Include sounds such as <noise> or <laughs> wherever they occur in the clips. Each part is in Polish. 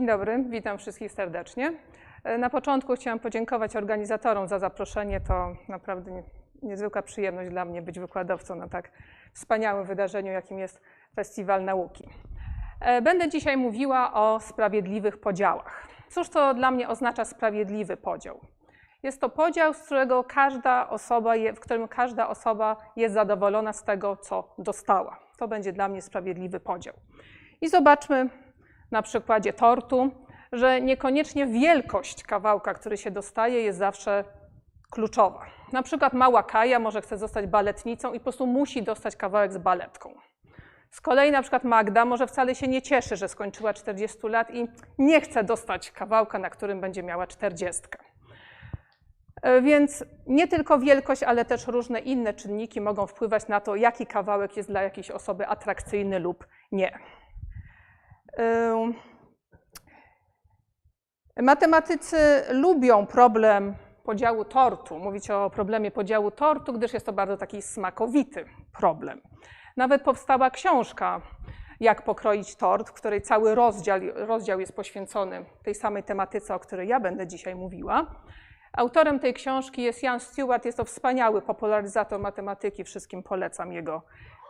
Dzień dobry, witam wszystkich serdecznie. E, Na początku chciałam podziękować organizatorom za zaproszenie. To naprawdę nie- niezwykła przyjemność dla mnie być wykładowcą na tak wspaniałym wydarzeniu, jakim jest Festiwal Nauki. E, Będę dzisiaj mówiła o sprawiedliwych podziałach. Cóż to dla mnie oznacza sprawiedliwy podział? Jest to podział, z którego każda osoba, je- w którym każda osoba jest zadowolona z tego, co dostała. To będzie dla mnie sprawiedliwy podział. I zobaczmy na przykładzie tortu, że niekoniecznie wielkość kawałka, który się dostaje, jest zawsze kluczowa. Na przykład mała Kaja może chce zostać baletnicą i po prostu musi dostać kawałek z baletką. Z kolei na przykład Magda może wcale się nie cieszy, że skończyła 40 lat i nie chce dostać kawałka, na którym będzie miała 40. E, Więc nie tylko wielkość, ale też różne inne czynniki mogą wpływać na to, jaki kawałek jest dla jakiejś osoby atrakcyjny lub nie. Matematycy lubią problem podziału tortu, mówić o problemie podziału tortu, gdyż jest to bardzo taki smakowity problem. Nawet powstała książka Jak pokroić tort, w której cały rozdział, rozdział jest poświęcony tej samej tematyce, o której ja będę dzisiaj mówiła. Autorem tej książki jest Jan Stewart, jest to wspaniały popularyzator matematyki, wszystkim polecam jego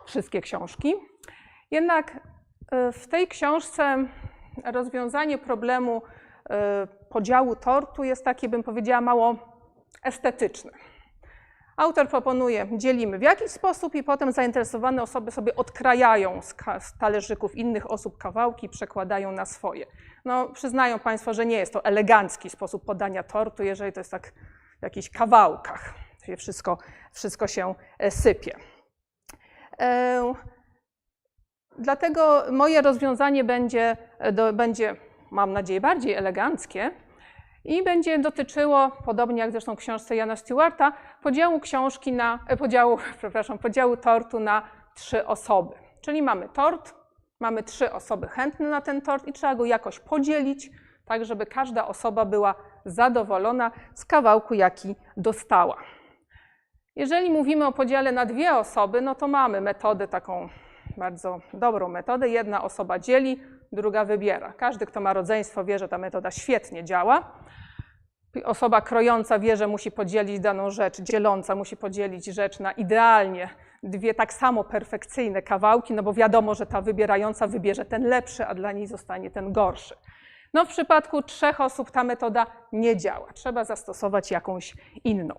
wszystkie książki. Jednak w tej książce rozwiązanie problemu y, podziału tortu jest takie, bym powiedziała, mało estetyczne. Autor proponuje, dzielimy w jakiś sposób i potem zainteresowane osoby sobie odkrajają z, z talerzyków innych osób kawałki, przekładają na swoje. No, przyznają Państwo, że nie jest to elegancki sposób podania tortu, jeżeli to jest tak w jakichś kawałkach, wszystko, wszystko się e, sypie. E, Dlatego moje rozwiązanie będzie, do, będzie, mam nadzieję, bardziej eleganckie i będzie dotyczyło, podobnie jak zresztą w książce Jana Stewarta, podziału książki na, e, podziału, <laughs> przepraszam, podziału tortu na trzy osoby. Czyli mamy tort, mamy trzy osoby chętne na ten tort i trzeba go jakoś podzielić, tak żeby każda osoba była zadowolona z kawałku, jaki dostała. Jeżeli mówimy o podziale na dwie osoby, no to mamy metodę taką bardzo dobrą metodę. Jedna osoba dzieli, druga wybiera. Każdy, kto ma rodzeństwo, wie, że ta metoda świetnie działa. Osoba krojąca wie, że musi podzielić daną rzecz, dzieląca musi podzielić rzecz na idealnie dwie tak samo perfekcyjne kawałki, no bo wiadomo, że ta wybierająca wybierze ten lepszy, a dla niej zostanie ten gorszy. No w przypadku trzech osób ta metoda nie działa. Trzeba zastosować jakąś inną.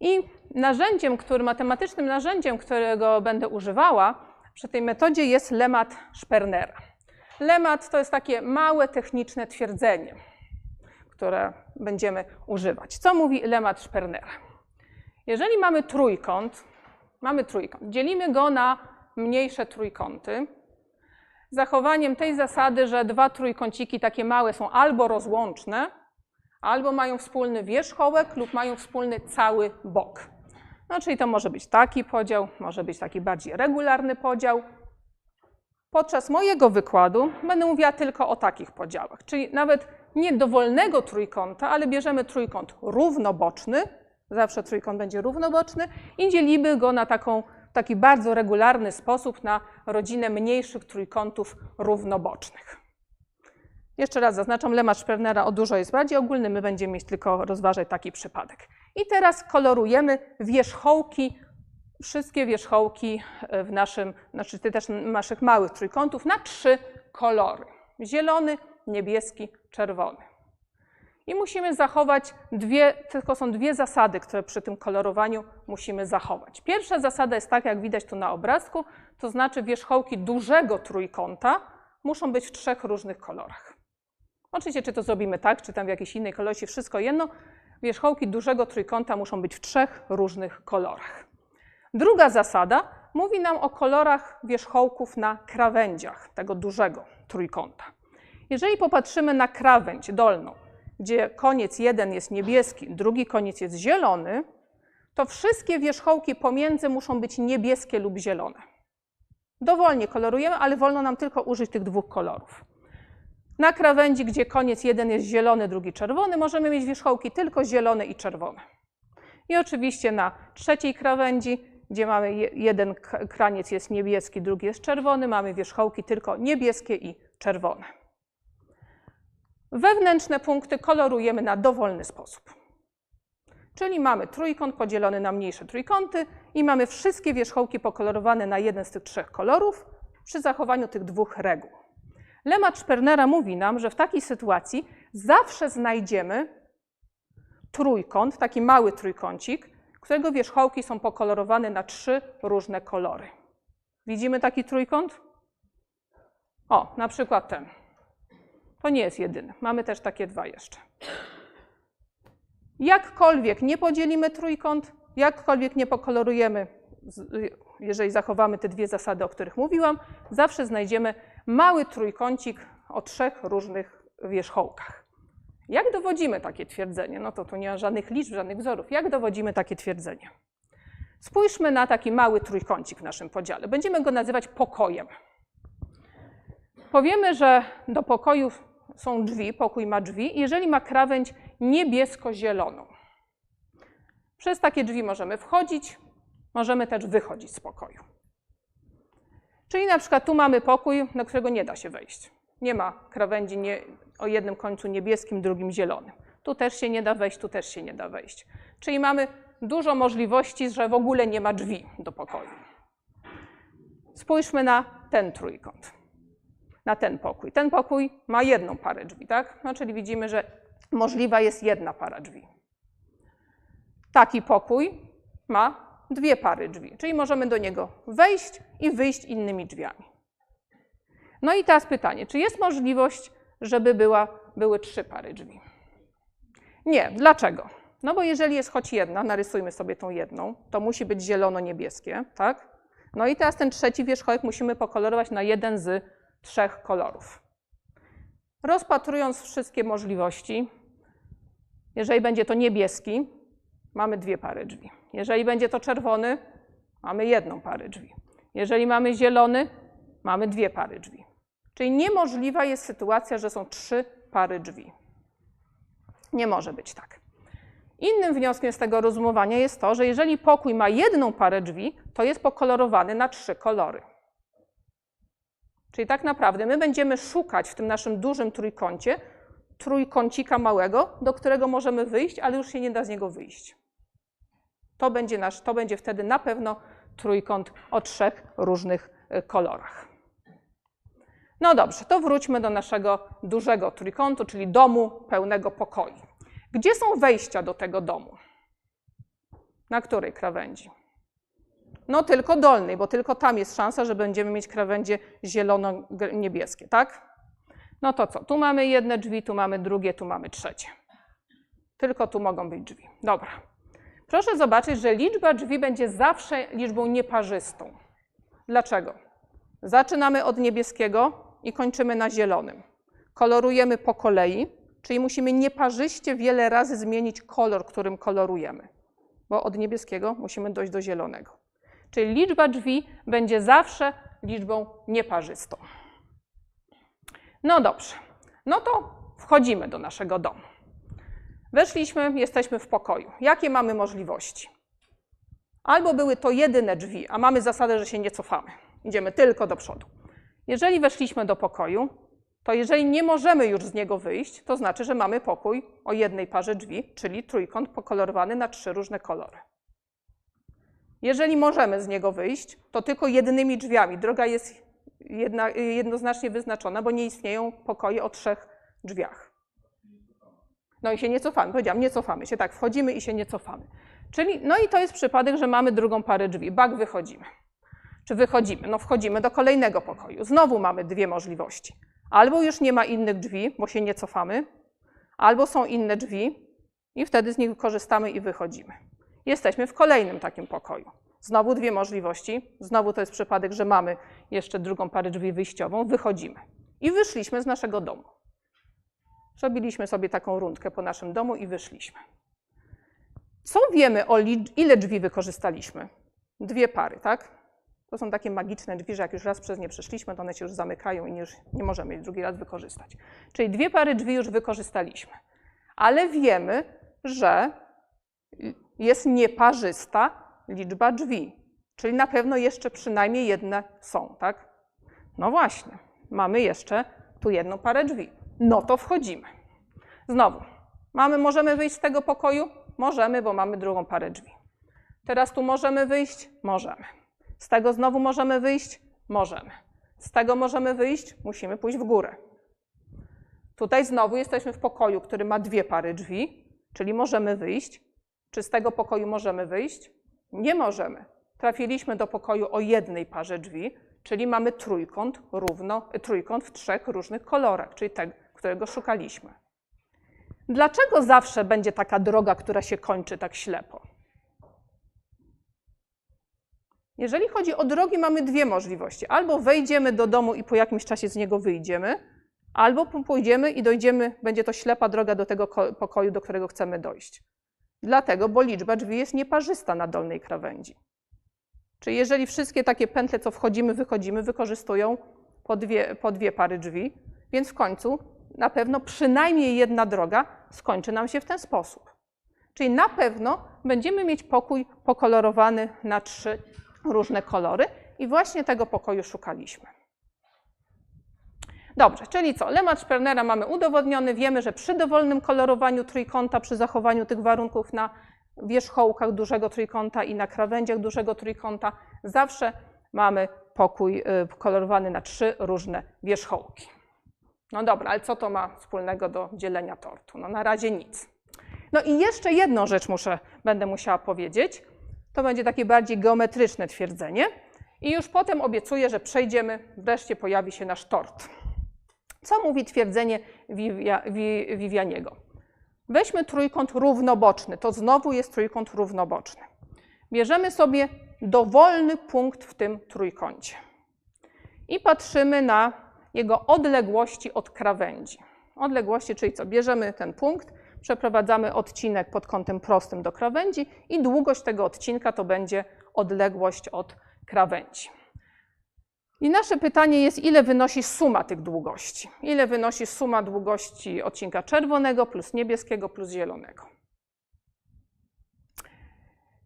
I narzędziem, który, matematycznym narzędziem, którego będę używała przy tej metodzie jest lemat Spernera. Lemat to jest takie małe techniczne twierdzenie, które będziemy używać. Co mówi lemat Spernera? Jeżeli mamy trójkąt, mamy trójkąt, dzielimy go na mniejsze trójkąty, zachowaniem tej zasady, że dwa trójkąciki takie małe są albo rozłączne, albo mają wspólny wierzchołek lub mają wspólny cały bok. No, czyli to może być taki podział, może być taki bardziej regularny podział. Podczas mojego wykładu będę mówiła tylko o takich podziałach, czyli nawet nie dowolnego trójkąta, ale bierzemy trójkąt równoboczny, zawsze trójkąt będzie równoboczny i dzielimy go na taką, taki bardzo regularny sposób na rodzinę mniejszych trójkątów równobocznych. Jeszcze raz zaznaczam, lemat Spernera o dużo jest bardziej ogólny, my będziemy mieć tylko rozważać taki przypadek. I teraz kolorujemy wierzchołki, wszystkie wierzchołki w naszym, znaczy te też naszych małych trójkątów na trzy kolory. Zielony, niebieski, czerwony. I musimy zachować dwie, tylko są dwie zasady, które przy tym kolorowaniu musimy zachować. Pierwsza zasada jest taka, jak widać tu na obrazku, to znaczy wierzchołki dużego trójkąta muszą być w trzech różnych kolorach. Oczywiście, czy to zrobimy tak, czy tam w jakiejś innej kolorze, wszystko jedno. Wierzchołki dużego trójkąta muszą być w trzech różnych kolorach. Druga zasada mówi nam o kolorach wierzchołków na krawędziach tego dużego trójkąta. Jeżeli popatrzymy na krawędź dolną, gdzie koniec jeden jest niebieski, drugi koniec jest zielony, to wszystkie wierzchołki pomiędzy muszą być niebieskie lub zielone. Dowolnie kolorujemy, ale wolno nam tylko użyć tych dwóch kolorów. Na krawędzi, gdzie koniec jeden jest zielony, drugi czerwony, możemy mieć wierzchołki tylko zielone i czerwone. I oczywiście na trzeciej krawędzi, gdzie mamy je- jeden kraniec jest niebieski, drugi jest czerwony, mamy wierzchołki tylko niebieskie i czerwone. Wewnętrzne punkty kolorujemy na dowolny sposób. Czyli mamy trójkąt podzielony na mniejsze trójkąty i mamy wszystkie wierzchołki pokolorowane na jeden z tych trzech kolorów przy zachowaniu tych dwóch reguł. Lemat Szpernera mówi nam, że w takiej sytuacji zawsze znajdziemy trójkąt, taki mały trójkącik, którego wierzchołki są pokolorowane na trzy różne kolory. Widzimy taki trójkąt? O, na przykład ten. To nie jest jedyny. Mamy też takie dwa jeszcze. Jakkolwiek nie podzielimy trójkąt, jakkolwiek nie pokolorujemy, jeżeli zachowamy te dwie zasady, o których mówiłam, zawsze znajdziemy mały trójkącik o trzech różnych wierzchołkach. Jak dowodzimy takie twierdzenie? No to tu nie ma żadnych liczb, żadnych wzorów. Jak dowodzimy takie twierdzenie? Spójrzmy na taki mały trójkącik w naszym podziale. Będziemy go nazywać pokojem. Powiemy, że do pokoju są drzwi, pokój ma drzwi, jeżeli ma krawędź niebiesko-zieloną. Przez takie drzwi możemy wchodzić, możemy też wychodzić z pokoju. Czyli na przykład tu mamy pokój, na którego nie da się wejść. Nie ma krawędzi nie, o jednym końcu niebieskim, drugim zielonym. Tu też się nie da wejść, tu też się nie da wejść. Czyli mamy dużo możliwości, że w ogóle nie ma drzwi do pokoju. Spójrzmy na ten trójkąt, na ten pokój. Ten pokój ma jedną parę drzwi, tak? No, czyli widzimy, że możliwa jest jedna para drzwi. Taki pokój ma dwie pary drzwi, czyli możemy do niego wejść i wyjść innymi drzwiami. No i teraz pytanie, czy jest możliwość, żeby była, były trzy pary drzwi? Nie. Dlaczego? No bo jeżeli jest choć jedna, narysujmy sobie tą jedną, to musi być zielono-niebieskie, tak? No i teraz ten trzeci wierzchołek musimy pokolorować na jeden z trzech kolorów. Rozpatrując wszystkie możliwości, jeżeli będzie to niebieski, mamy dwie pary drzwi. Jeżeli będzie to czerwony, mamy jedną parę drzwi. Jeżeli mamy zielony, mamy dwie pary drzwi. Czyli niemożliwa jest sytuacja, że są trzy pary drzwi. Nie może być tak. Innym wnioskiem z tego rozumowania jest to, że jeżeli pokój ma jedną parę drzwi, to jest pokolorowany na trzy kolory. Czyli tak naprawdę my będziemy szukać w tym naszym dużym trójkącie trójkącika małego, do którego możemy wyjść, ale już się nie da z niego wyjść. To będzie, nasz, to będzie wtedy na pewno trójkąt o trzech różnych y, kolorach. No dobrze, to wróćmy do naszego dużego trójkątu, czyli domu pełnego pokoju. Gdzie są wejścia do tego domu? Na której krawędzi? No tylko dolnej, bo tylko tam jest szansa, że będziemy mieć krawędzie zielono-niebieskie, tak? No to co? Tu mamy jedne drzwi, tu mamy drugie, tu mamy trzecie. Tylko tu mogą być drzwi. Dobra. Proszę zobaczyć, że liczba drzwi będzie zawsze liczbą nieparzystą. Dlaczego? Zaczynamy od niebieskiego i kończymy na zielonym. Kolorujemy po kolei, czyli musimy nieparzyście wiele razy zmienić kolor, którym kolorujemy, bo od niebieskiego musimy dojść do zielonego. Czyli liczba drzwi będzie zawsze liczbą nieparzystą. No dobrze, no to wchodzimy do naszego domu. Weszliśmy, jesteśmy w pokoju. Jakie mamy możliwości? Albo były to jedyne drzwi, a mamy zasadę, że się nie cofamy. Idziemy tylko do przodu. Jeżeli weszliśmy do pokoju, to jeżeli nie możemy już z niego wyjść, to znaczy, że mamy pokój o jednej parze drzwi, czyli trójkąt pokolorowany na trzy różne kolory. Jeżeli możemy z niego wyjść, to tylko jednymi drzwiami. Droga jest jedna, jednoznacznie wyznaczona, bo nie istnieją pokoje o trzech drzwiach. No i się nie cofamy. Powiedziałam, nie cofamy się. Tak, wchodzimy i się nie cofamy. Czyli, no i to jest przypadek, że mamy drugą parę drzwi. Bak, wychodzimy. Czy wychodzimy? No wchodzimy do kolejnego pokoju. Znowu mamy dwie możliwości. Albo już nie ma innych drzwi, bo się nie cofamy, albo są inne drzwi i wtedy z nich korzystamy i wychodzimy. Jesteśmy w kolejnym takim pokoju. Znowu dwie możliwości. Znowu to jest przypadek, że mamy jeszcze drugą parę drzwi wyjściową. Wychodzimy. I wyszliśmy z naszego domu. Zrobiliśmy sobie taką rundkę po naszym domu i wyszliśmy. Co wiemy o ile drzwi wykorzystaliśmy? Dwie pary, tak? To są takie magiczne drzwi, że jak już raz przez nie przeszliśmy, to one się już zamykają i już nie możemy ich drugi raz wykorzystać. Czyli dwie pary drzwi już wykorzystaliśmy. Ale wiemy, że jest nieparzysta liczba drzwi. Czyli na pewno jeszcze przynajmniej jedne są, tak? No właśnie, mamy jeszcze tu jedną parę drzwi. No to wchodzimy. Znowu, mamy, możemy wyjść z tego pokoju? Możemy, bo mamy drugą parę drzwi. Teraz tu możemy wyjść? Możemy. Z tego znowu możemy wyjść? Możemy. Z tego możemy wyjść? Musimy pójść w górę. Tutaj znowu jesteśmy w pokoju, który ma dwie pary drzwi, czyli możemy wyjść. Czy z tego pokoju możemy wyjść? Nie możemy. Trafiliśmy do pokoju o jednej parze drzwi, czyli mamy trójkąt, równo, trójkąt w trzech różnych kolorach, czyli tego, którego szukaliśmy. Dlaczego zawsze będzie taka droga, która się kończy tak ślepo? Jeżeli chodzi o drogi, mamy dwie możliwości. Albo wejdziemy do domu i po jakimś czasie z niego wyjdziemy, albo pójdziemy i dojdziemy, będzie to ślepa droga do tego pokoju, do którego chcemy dojść. Dlatego, bo liczba drzwi jest nieparzysta na dolnej krawędzi. Czyli jeżeli wszystkie takie pętle, co wchodzimy, wychodzimy, wykorzystują po dwie, po dwie pary drzwi, więc w końcu na pewno przynajmniej jedna droga skończy nam się w ten sposób. Czyli na pewno będziemy mieć pokój pokolorowany na trzy różne kolory i właśnie tego pokoju szukaliśmy. Dobrze, czyli co? Lemat Spernera mamy udowodniony. Wiemy, że przy dowolnym kolorowaniu trójkąta, przy zachowaniu tych warunków na wierzchołkach dużego trójkąta i na krawędziach dużego trójkąta, zawsze mamy pokój y, kolorowany na trzy różne wierzchołki. No dobra, ale co to ma wspólnego do dzielenia tortu? No na razie nic. No i jeszcze jedną rzecz muszę, będę musiała powiedzieć. To będzie takie bardziej geometryczne twierdzenie. I już potem obiecuję, że przejdziemy, wreszcie pojawi się nasz tort. Co mówi twierdzenie Vivianiego? Weźmy trójkąt równoboczny. To znowu jest trójkąt równoboczny. Bierzemy sobie dowolny punkt w tym trójkącie i patrzymy na jego odległości od krawędzi. Odległości, czyli co? Bierzemy ten punkt, przeprowadzamy odcinek pod kątem prostym do krawędzi i długość tego odcinka to będzie odległość od krawędzi. I nasze pytanie jest, ile wynosi suma tych długości? Ile wynosi suma długości odcinka czerwonego plus niebieskiego plus zielonego?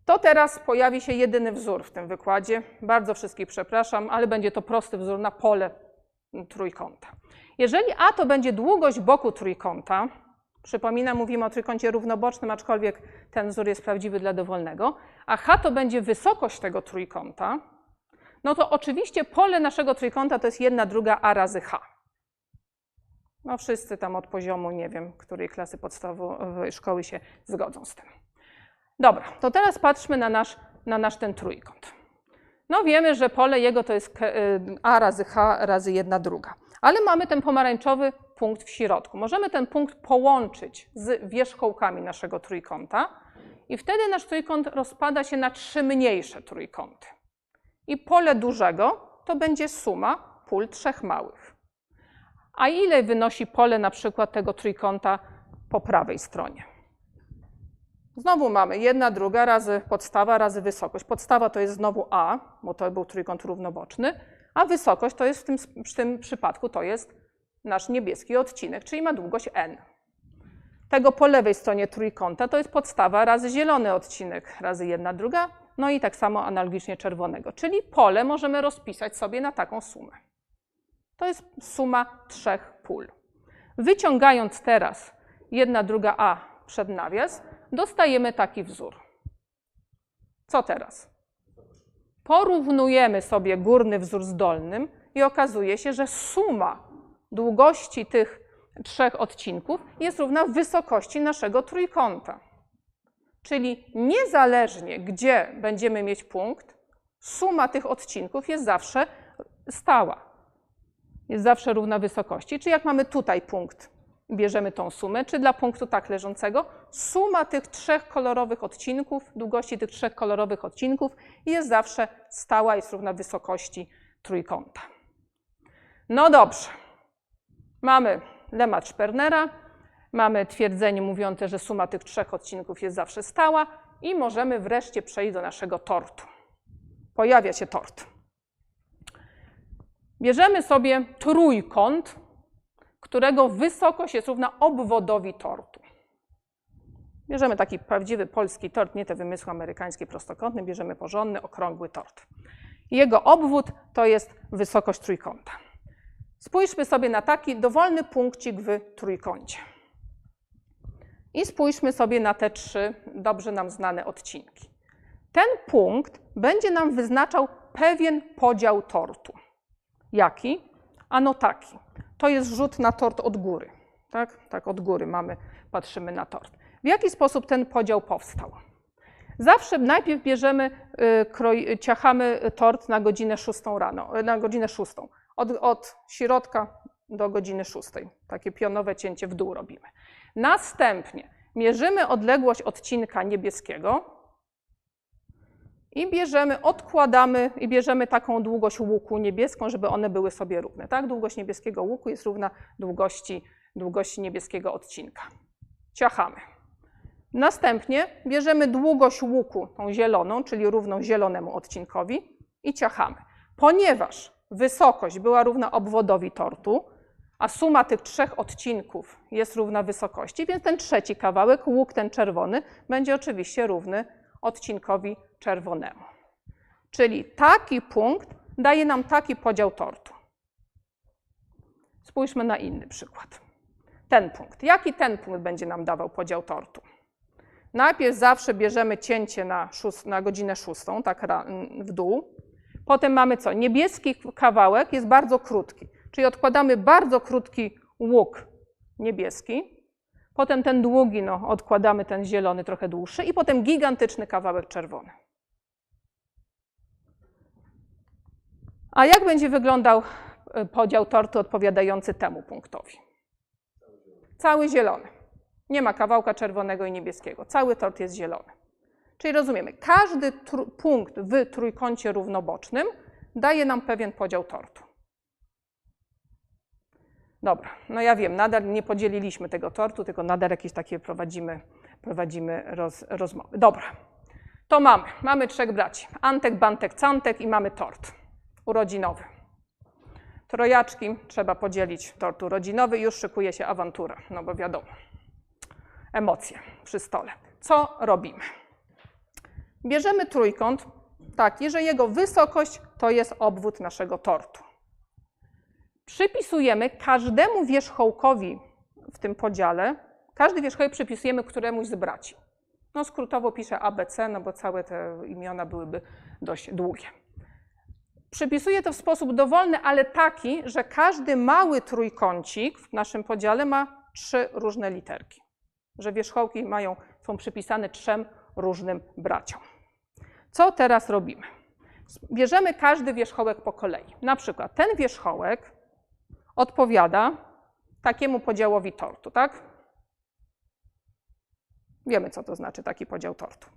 To teraz pojawi się jedyny wzór w tym wykładzie. Bardzo wszystkich przepraszam, ale będzie to prosty wzór na pole trójkąta. Jeżeli A to będzie długość boku trójkąta, przypominam, mówimy o trójkącie równobocznym, aczkolwiek ten wzór jest prawdziwy dla dowolnego, a H to będzie wysokość tego trójkąta, no to oczywiście pole naszego trójkąta to jest jedna druga a razy h. No wszyscy tam od poziomu, nie wiem, której klasy podstawowej szkoły się zgodzą z tym. Dobra, to teraz patrzmy na nasz, na nasz ten trójkąt. No wiemy, że pole jego to jest y, a razy h razy jedna druga. Ale mamy ten pomarańczowy punkt w środku. Możemy ten punkt połączyć z wierzchołkami naszego trójkąta i wtedy nasz trójkąt rozpada się na trzy mniejsze trójkąty i pole dużego to będzie suma pól trzech małych. A ile wynosi pole na przykład tego trójkąta po prawej stronie? Znowu mamy jedna, druga razy podstawa razy wysokość. Podstawa to jest znowu A, bo to był trójkąt równoboczny, a wysokość to jest w tym, w tym przypadku to jest nasz niebieski odcinek, czyli ma długość n. Tego po lewej stronie trójkąta to jest podstawa razy zielony odcinek razy jedna, druga, no i tak samo analogicznie czerwonego. Czyli pole możemy rozpisać sobie na taką sumę. To jest suma trzech pól. Wyciągając teraz jedna, druga A przed nawias, dostajemy taki wzór. Co teraz? Porównujemy sobie górny wzór z dolnym i okazuje się, że suma długości tych trzech odcinków jest równa wysokości naszego trójkąta. Czyli niezależnie, gdzie będziemy mieć punkt, suma tych odcinków jest zawsze stała. Jest zawsze równa wysokości. Czy jak mamy tutaj punkt, bierzemy tą sumę, czy dla punktu tak leżącego, suma tych trzech kolorowych odcinków, długości tych trzech kolorowych odcinków jest zawsze stała, jest równa wysokości trójkąta. No dobrze. Mamy lemat Spernera, Mamy twierdzenie mówiące, że suma tych trzech odcinków jest zawsze stała i możemy wreszcie przejść do naszego tortu. Pojawia się tort. Bierzemy sobie trójkąt, którego wysokość jest równa obwodowi tortu. Bierzemy taki prawdziwy polski tort, nie te wymysły amerykańskie prostokątne, bierzemy porządny, okrągły tort. Jego obwód to jest wysokość trójkąta. Spójrzmy sobie na taki dowolny punkcik w trójkącie. I spójrzmy sobie na te trzy dobrze nam znane odcinki. Ten punkt będzie nam wyznaczał pewien podział tortu. Jaki? Ano taki. To jest rzut na tort od góry. Tak, tak od góry mamy, patrzymy na tort. W jaki sposób ten podział powstał? Zawsze najpierw bierzemy, y, kroj, ciachamy tort na godzinę 6 rano, y, na godzinę 6. Od, od środka do godziny 6. Takie pionowe cięcie w dół robimy. Następnie mierzymy odległość odcinka niebieskiego i bierzemy, odkładamy i bierzemy taką długość łuku niebieską, żeby one były sobie równe. Tak? Długość niebieskiego łuku jest równa długości, długości niebieskiego odcinka. Ciachamy. Następnie bierzemy długość łuku, tą zieloną, czyli równą zielonemu odcinkowi i ciachamy. Ponieważ wysokość była równa obwodowi tortu, a suma tych trzech odcinków jest równa wysokości, więc ten trzeci kawałek, łuk ten czerwony, będzie oczywiście równy odcinkowi czerwonemu. Czyli taki punkt daje nam taki podział tortu. Spójrzmy na inny przykład. Ten punkt. Jaki ten punkt będzie nam dawał podział tortu? Najpierw zawsze bierzemy cięcie na, szóst, na godzinę szóstą, tak w dół. Potem mamy co? Niebieski kawałek jest bardzo krótki, czyli odkładamy bardzo krótki łuk niebieski. Potem ten długi, no, odkładamy ten zielony trochę dłuższy i potem gigantyczny kawałek czerwony. A jak będzie wyglądał e, podział tortu odpowiadający temu punktowi? Cały zielony. Nie ma kawałka czerwonego i niebieskiego. Cały tort jest zielony. Czyli rozumiemy, każdy punkt w trójkącie równobocznym daje nam pewien podział tortu. Dobra, no ja wiem, nadal nie podzieliliśmy tego tortu, tylko nadal jakieś takie prowadzimy, prowadzimy roz, rozmowy. Dobra, to mamy. Mamy trzech braci. Antek, Bantek, Cantek i mamy tort urodzinowy. Trojaczki trzeba podzielić tort urodzinowy już szykuje się awantura, no bo wiadomo, emocje przy stole. Co robimy? Bierzemy trójkąt taki, że jego wysokość to jest obwód naszego tortu. Przypisujemy każdemu wierzchołkowi w tym podziale, każdy wierzchołek przypisujemy któremuś z braci. No skrótowo piszę ABC, no bo całe te imiona byłyby dość długie. Przypisuję to w sposób dowolny, ale taki, że każdy mały trójkącik w naszym podziale ma trzy różne literki. Że wierzchołki mają, są przypisane trzem różnym braciom. Co teraz robimy? Bierzemy każdy wierzchołek po kolei. Na przykład ten wierzchołek odpowiada takiemu podziałowi tortu, tak? Wiemy, co to znaczy taki podział tortu.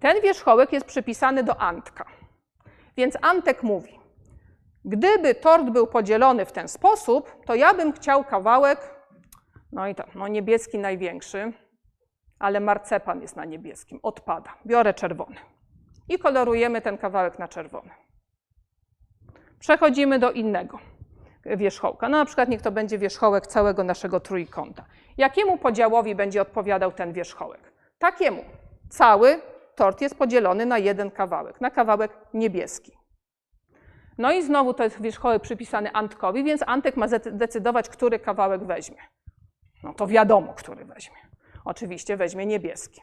Ten wierzchołek jest przypisany do Antka. Więc Antek mówi, gdyby tort był podzielony w ten sposób, to ja bym chciał kawałek, no i to, no niebieski największy, ale marcepan jest na niebieskim, odpada. Biorę czerwony i kolorujemy ten kawałek na czerwony. Przechodzimy do innego wierzchołka. No na przykład niech to będzie wierzchołek całego naszego trójkąta. Jakiemu podziałowi będzie odpowiadał ten wierzchołek? Takiemu. Cały tort jest podzielony na jeden kawałek, na kawałek niebieski. No i znowu to jest wierzchołek przypisany Antkowi, więc Antek ma zdecydować, który kawałek weźmie. No to wiadomo, który weźmie. Oczywiście weźmie niebieski.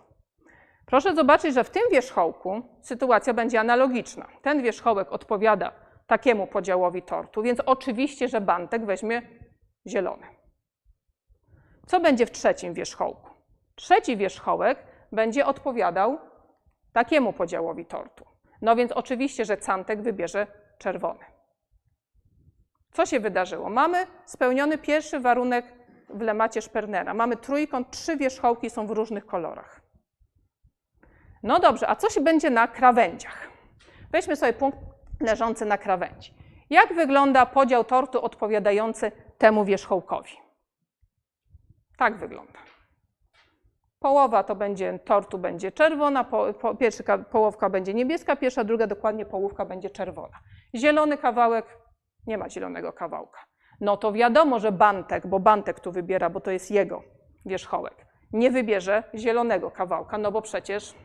Proszę zobaczyć, że w tym wierzchołku sytuacja będzie analogiczna. Ten wierzchołek odpowiada takiemu podziałowi tortu, więc oczywiście, że Bantek weźmie zielony. Co będzie w trzecim wierzchołku? Trzeci wierzchołek będzie odpowiadał takiemu podziałowi tortu. No więc oczywiście, że Cantek wybierze czerwony. Co się wydarzyło? Mamy spełniony pierwszy warunek w lemacie Szpernera. Mamy trójkąt, trzy wierzchołki są w różnych kolorach. No dobrze, a co się będzie na krawędziach? Weźmy sobie punkt leżący na krawędzi. Jak wygląda podział tortu odpowiadający temu wierzchołkowi? Tak wygląda. Połowa to będzie tortu będzie czerwona, po, po, pierwsza połówka będzie niebieska, pierwsza, druga dokładnie połówka będzie czerwona. Zielony kawałek, nie ma zielonego kawałka. No to wiadomo, że Bantek, bo Bantek tu wybiera, bo to jest jego wierzchołek, nie wybierze zielonego kawałka, no bo przecież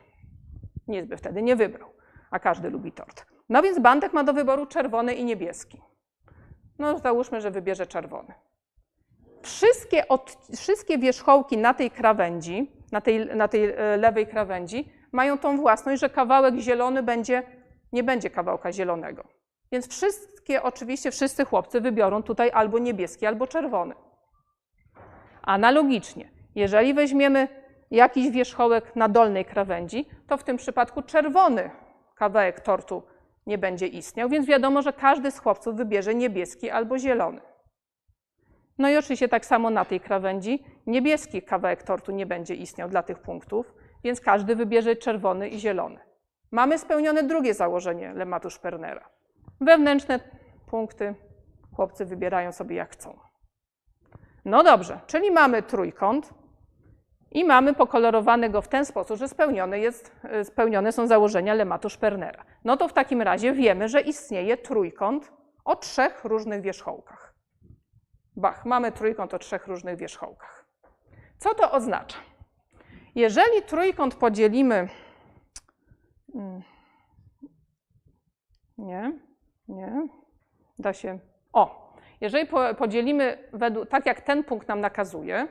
nic by wtedy nie wybrał, a każdy lubi tort. No więc Bantek ma do wyboru czerwony i niebieski. No załóżmy, że wybierze czerwony. Wszystkie, od, wszystkie wierzchołki na tej krawędzi na tej, na tej e, lewej krawędzi, mają tą własność, że kawałek zielony będzie, nie będzie kawałka zielonego. Więc wszystkie, oczywiście wszyscy chłopcy wybiorą tutaj albo niebieski, albo czerwony. Analogicznie, jeżeli weźmiemy jakiś wierzchołek na dolnej krawędzi, to w tym przypadku czerwony kawałek tortu nie będzie istniał, więc wiadomo, że każdy z chłopców wybierze niebieski albo zielony. No i oczywiście tak samo na tej krawędzi niebieski kawałek tortu nie będzie istniał dla tych punktów, więc każdy wybierze czerwony i zielony. Mamy spełnione drugie założenie lematu Spernera. Wewnętrzne punkty chłopcy wybierają sobie jak chcą. No dobrze, czyli mamy trójkąt i mamy pokolorowany go w ten sposób, że spełnione, jest, spełnione są założenia lematu Spernera. No to w takim razie wiemy, że istnieje trójkąt o trzech różnych wierzchołkach. Bach, mamy trójkąt o trzech różnych wierzchołkach. Co to oznacza? Jeżeli trójkąt podzielimy. mm, Nie, nie, da się. O, jeżeli po- podzielimy według, tak jak ten punkt nam nakazuje,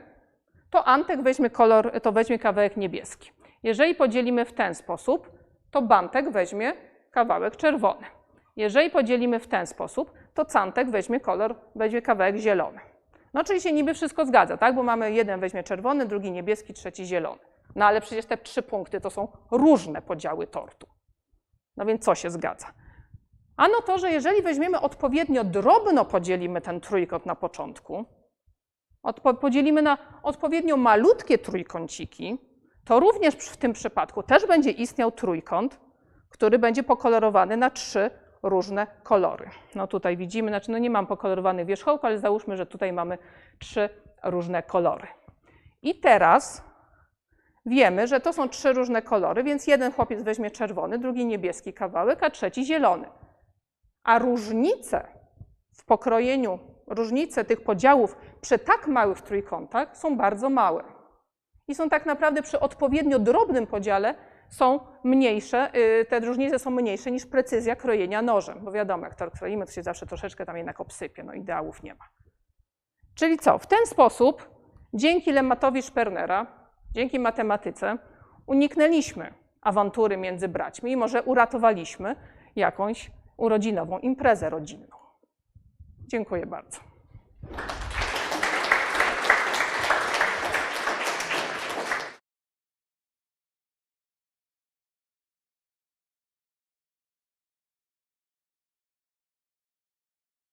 to Antek weźmie kolor, to weźmie kawałek niebieski. Jeżeli podzielimy w ten sposób, to Bantek weźmie kawałek czerwony. Jeżeli podzielimy w ten sposób, to Cantek weźmie kolor, weźmie kawałek zielony. No czyli się niby wszystko zgadza, tak? Bo mamy jeden weźmie czerwony, drugi niebieski, trzeci zielony. No ale przecież te trzy punkty to są różne podziały tortu. No więc co się zgadza? Ano to, że jeżeli weźmiemy odpowiednio drobno podzielimy ten trójkąt na początku, odpo- podzielimy na odpowiednio malutkie trójkąciki, to również w tym przypadku też będzie istniał trójkąt, który będzie pokolorowany na trzy różne kolory. No tutaj widzimy, znaczy no nie mam pokolorowanych wierzchołku, ale załóżmy, że tutaj mamy trzy różne kolory. I teraz wiemy, że to są trzy różne kolory, więc jeden chłopiec weźmie czerwony, drugi niebieski kawałek, a trzeci zielony. A różnice w pokrojeniu, różnice tych podziałów przy tak małych trójkątach są bardzo małe. I są tak naprawdę przy odpowiednio drobnym podziale są mniejsze, y, te różnice są mniejsze niż precyzja krojenia nożem. Bo wiadomo, jak to kroimy, to się zawsze troszeczkę tam jednak obsypie, no ideałów nie ma. Czyli co? W ten sposób, dzięki lematowi Spernera, dzięki matematyce, uniknęliśmy awantury między braćmi i może uratowaliśmy jakąś urodzinową imprezę rodzinną. Dziękuję bardzo.